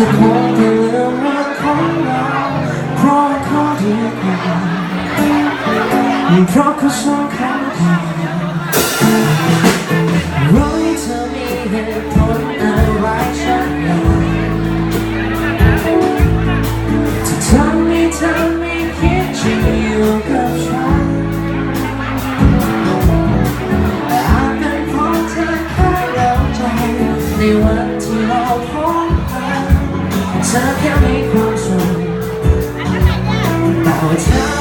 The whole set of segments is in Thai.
จะคงไม่ลืมรักของเราเพราะเขาเดียวกันเพราะเขาสำคัญกว่ารู้ให้เธอมีเหตุผลอะไรชัดเจนจะทำให้เธอไม่คิดจะอยู่กับฉันอาจเป็นเพราะเธอแค่เดาใจในวัน 这片迷幻中，把我囚。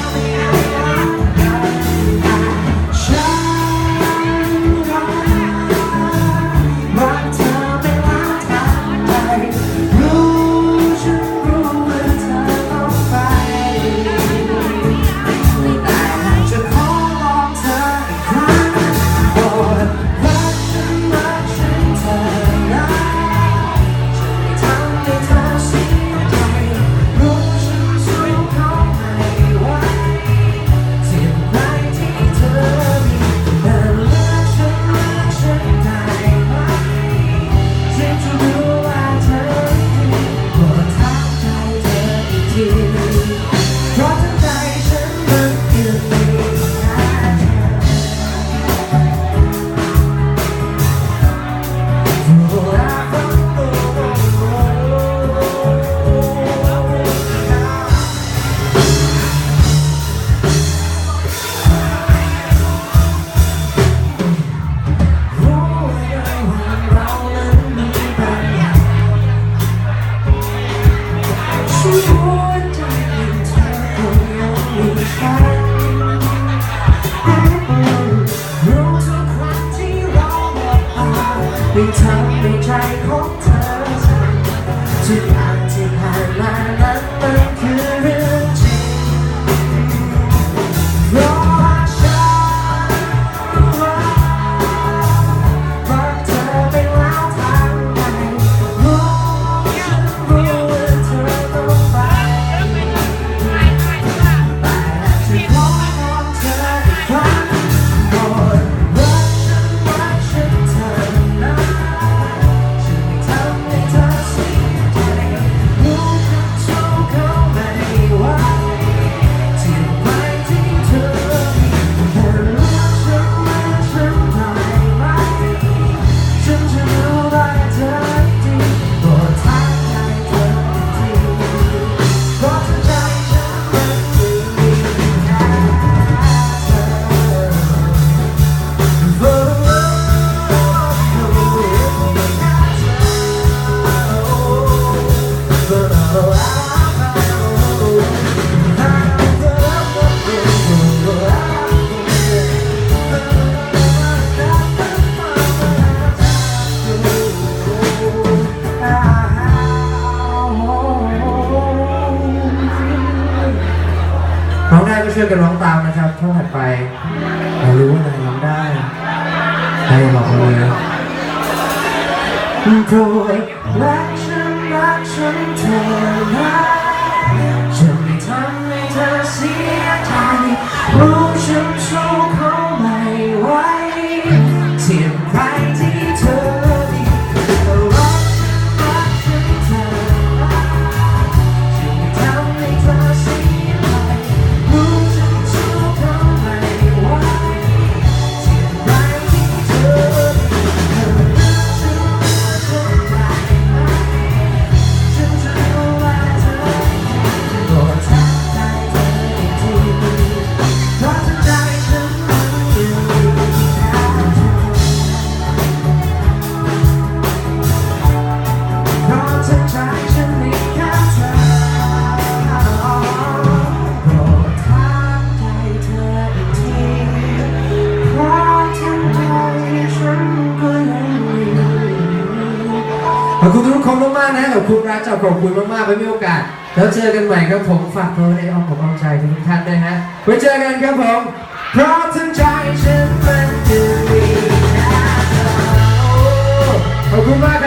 ช่วยกันร้องตามนะครับท่อนถัดไปเรารู้ว่าเราร้องได้ใครบอกเลยโดยรักฉันรักฉันเธอรักจะไม่ทำให้เธอเสียใจ ขอบคุณทุกคนมากๆนะขอบคุณรักจาขอบคุณมากๆไว้มีโอกาส แล้วเจอกันใหม่ครับผมฝากเธองในอ้อมอกอ้อมใจทุกท่านด้วยฮะไว้เจอกันครับผมเพราะทั้งใจฉันมันจะธอขอบคุณมากครับ